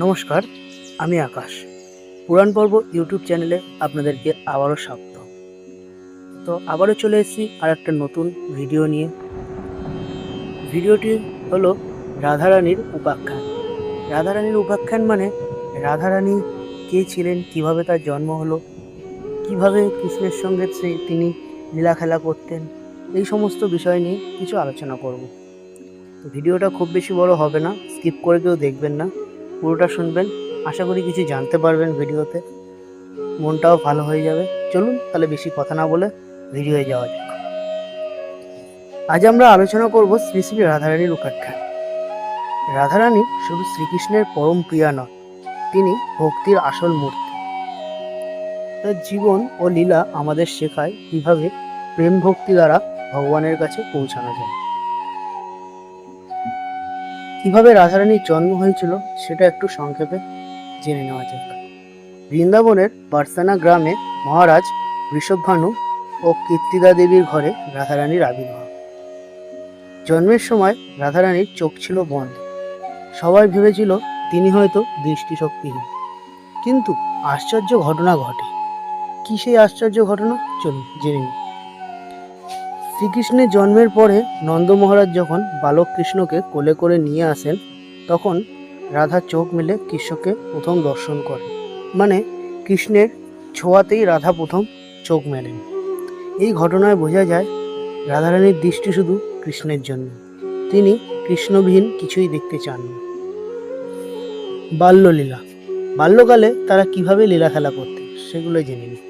নমস্কার, আমি আকাশ। পুরাণ পর্ব ইউটিউব চ্যানেলে আপনাদেরকে আবারও স্বাগত। তো আবারও চলে এসেছি আর একটা নতুন ভিডিও নিয়ে। ভিডিওটি হলো রাধারানীর উপাখ্যান। রাধারানীর উপাখ্যান মানে রাধারানী কে ছিলেন, কীভাবে তার জন্ম হলো, কীভাবে কৃষ্ণের সঙ্গে সে- তিনি লীলা খেলা করতেন, এই সমস্ত বিষয় নিয়ে কিছু আলোচনা করব। ভিডিওটা খুব বেশি বড় হবে না, স্কিপ করে কেউ দেখবেন না। পুরোটা শুনবেন। আশা করি কিছু জানতে পারবেন ভিডিওতে। মনটাও ভালো হয়ে যাবে। চলুন তাহলে বেশি কথা না বলে ভিডিওয়ে যাওয়া যাক। আজ আমরা আলোচনা করব শ্রী শ্রী রাধারানীর উপাখ্যান। রাধারানী শুধু শ্রীকৃষ্ণের পরম প্রিয়া নয় তিনি ভক্তির আসল মূর্তি। তার জীবন ও লীলা আমাদের শেখায় কীভাবে প্রেম ভক্তি দ্বারা ভগবানের কাছে পৌঁছানো যায়। কীভাবে রাধারানীর জন্ম হয়েছিল সেটা একটু সংক্ষেপে জেনে নেওয়া যাক। বৃন্দাবনের বার্সানা গ্রামে মহারাজ বৃষভভানু ও কীর্তিদা দেবীর ঘরে রাধারানীর আবির্ভাব। জন্মের সময় রাধারানীর চোখ ছিল বন্ধ। সবাই ভেবেছিল তিনি হয়তো দৃষ্টিশক্তিহীন। কিন্তু আশ্চর্য ঘটনা ঘটে। কি সেই আশ্চর্য ঘটনা? চলুন জেনে নিই। শ্রীকৃষ্ণের জন্মের পরে নন্দ মহারাজ যখন বালক কৃষ্ণকে কোলে করে নিয়ে আসেন, তখন রাধা চোখ মেলে কৃষ্ণকে প্রথম দর্শন করে মানে কৃষ্ণের ছোঁয়াতেই রাধা প্রথম চোখ মেলেন। এই ঘটনায় বোঝা যায়, রাধারানীর দৃষ্টি শুধু কৃষ্ণের জন্য। তিনি কৃষ্ণবিহীন কিছুই দেখতে চান না। বাল্যলীলা। বাল্যকালে তারা কীভাবে লীলা খেলা করতেন সেগুলো জেনে নিই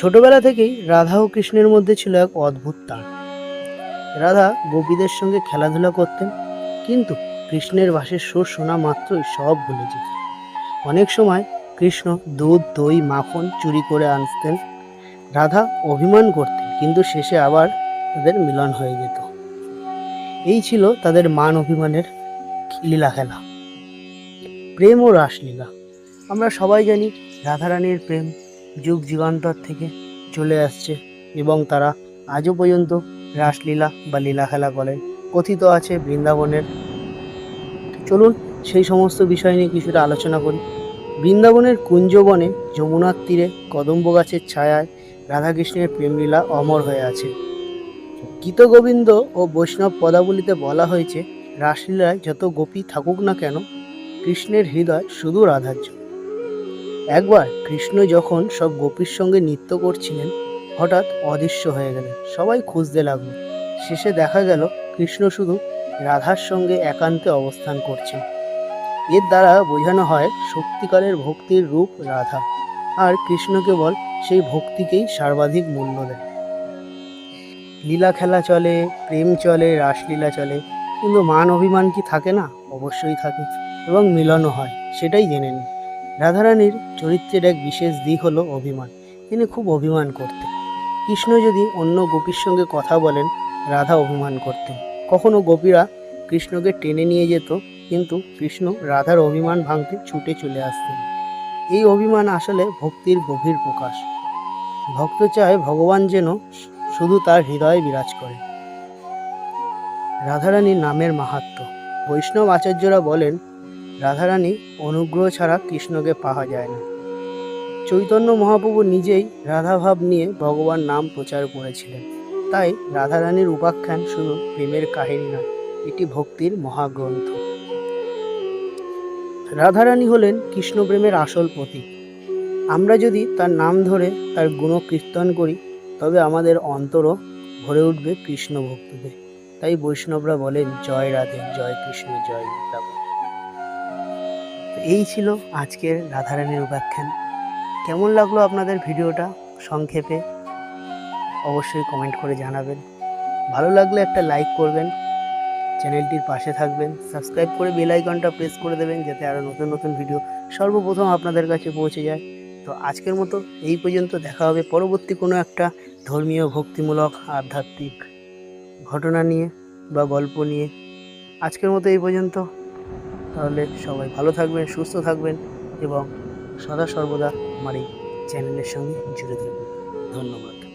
ছোটবেলা থেকেই রাধা ও কৃষ্ণের মধ্যে ছিল এক অদ্ভুত টান রাধা গোপীদের সঙ্গে খেলাধুলা করতেন, কিন্তু কৃষ্ণের বাসের সুর শোনা মাত্রই সব ভুলে যেত। অনেক সময় কৃষ্ণ দুধ, দই, মাখন চুরি করে আনতেন। রাধা অভিমান করতেন, কিন্তু শেষে আবার তাদের মিলন হয়ে যেত। এই ছিল তাদের মান অভিমানের লীলা খেলা প্রেম ও রাসলীলা। আমরা সবাই জানি রাধারানীর প্রেম যুগ যুগান্তর থেকে চলে আসছে এবং তারা আজও পর্যন্ত রাসলীলা বা লীলা খেলা করেন। কথিত আছে বৃন্দাবনের। চলুন সেই সমস্ত বিষয় নিয়ে কিছুটা আলোচনা করি। বৃন্দাবনের কুঞ্জবনে যমুনার তীরে কদম্ব গাছের ছায়ায় রাধাকৃষ্ণের প্রেমলীলা অমর হয়ে আছে। গীতগোবিন্দ ও বৈষ্ণব পদাবলিতে বলা হয়েছে, রাসলীলায় যত গোপী থাকুক না কেন, কৃষ্ণের হৃদয় শুধু রাধার জন্য। একবার কৃষ্ণ যখন সব গোপীর সঙ্গে নৃত্য করছিলেন, হঠাৎ অদৃশ্য হয়ে গেলেন। সবাই খুঁজতে লাগল। শেষে দেখা গেল কৃষ্ণ শুধু রাধার সঙ্গে একান্তে অবস্থান করছেন। এর দ্বারা বোঝানো হয় সত্যিকারের ভক্তির রূপ রাধা, আর কৃষ্ণ কেবল সেই ভক্তিকেই সর্বাধিক মূল্য দেয় লীলা খেলা চলে, প্রেম চলে, রাসলীলা চলে, কিন্তু মান অভিমান কি থাকে না? অবশ্যই থাকে, এবং মিলনও হয়, সেটাই জেনে নিন। রাধারানীর চরিত্রের এক বিশেষ দিক হলো অভিমান। তিনি খুব অভিমান করতেন। কৃষ্ণ যদি অন্য গোপীর সঙ্গে কথা বলেন, রাধা অভিমান করতেন। কখনো গোপীরা কৃষ্ণকে টেনে নিয়ে যেত, কিন্তু কৃষ্ণ রাধার অভিমান ভাঙতে ছুটে চলে আসতেন। এই অভিমান আসলে ভক্তির গভীর প্রকাশ। ভক্ত চায় ভগবান যেন শুধু তার হৃদয়ে বিরাজ করে। রাধারানীর নামের মাহাত্ম্য। বৈষ্ণব আচার্যরা বলেন রাধারানী অনুগ্রহ ছাড়া কৃষ্ণকে পাওয়া যায় না। চৈতন্য মহাপ্রভু নিজেই রাধাভাব নিয়ে ভগবান নাম প্রচার করেছিলেন। তাই রাধারানীর উপাখ্যান শুধু প্রেমের কাহিনী নয়, এটি ভক্তির মহাগ্রন্থ। রাধারানী হলেন কৃষ্ণপ্রেমের আসল প্রতীক। আমরা যদি তার নাম ধরে তার গুণ কীর্তন করি, তবে আমাদের অন্তরও ভরে উঠবে কৃষ্ণ ভক্তিতে তাই বৈষ্ণবরা বলেন, জয় রাধে, জয় কৃষ্ণ, জয় বৃন্দাবন এই ছিল আজকের রাধারানীর উপাখ্যান কেমন লাগল আপনাদের ভিডিওটা? সংক্ষেপে অবশ্যই কমেন্ট করে জানাবেন। ভালো লাগলে একটা লাইক করবেন। চ্যানেলটির পাশে থাকবেন। সাবস্ক্রাইব করে বেল আইকনটা প্রেস করে দেবেন যাতে আরও নতুন নতুন ভিডিও সর্বপ্রথম আপনাদের কাছে পৌঁছে যায়। তো আজকের মতো এই পর্যন্ত দেখা হবে পরবর্তী কোনো একটা ধর্মীয় ভক্তিমূলক আধ্যাত্মিক ঘটনা নিয়ে বা গল্প নিয়ে। আজকের মতো এই পর্যন্ত। তাহলে সবাই ভালো থাকবেন, সুস্থ থাকবেন এবং সদা সর্বদা আমার এই চ্যানেলের সঙ্গে জুড়ে থাকবেন। ধন্যবাদ।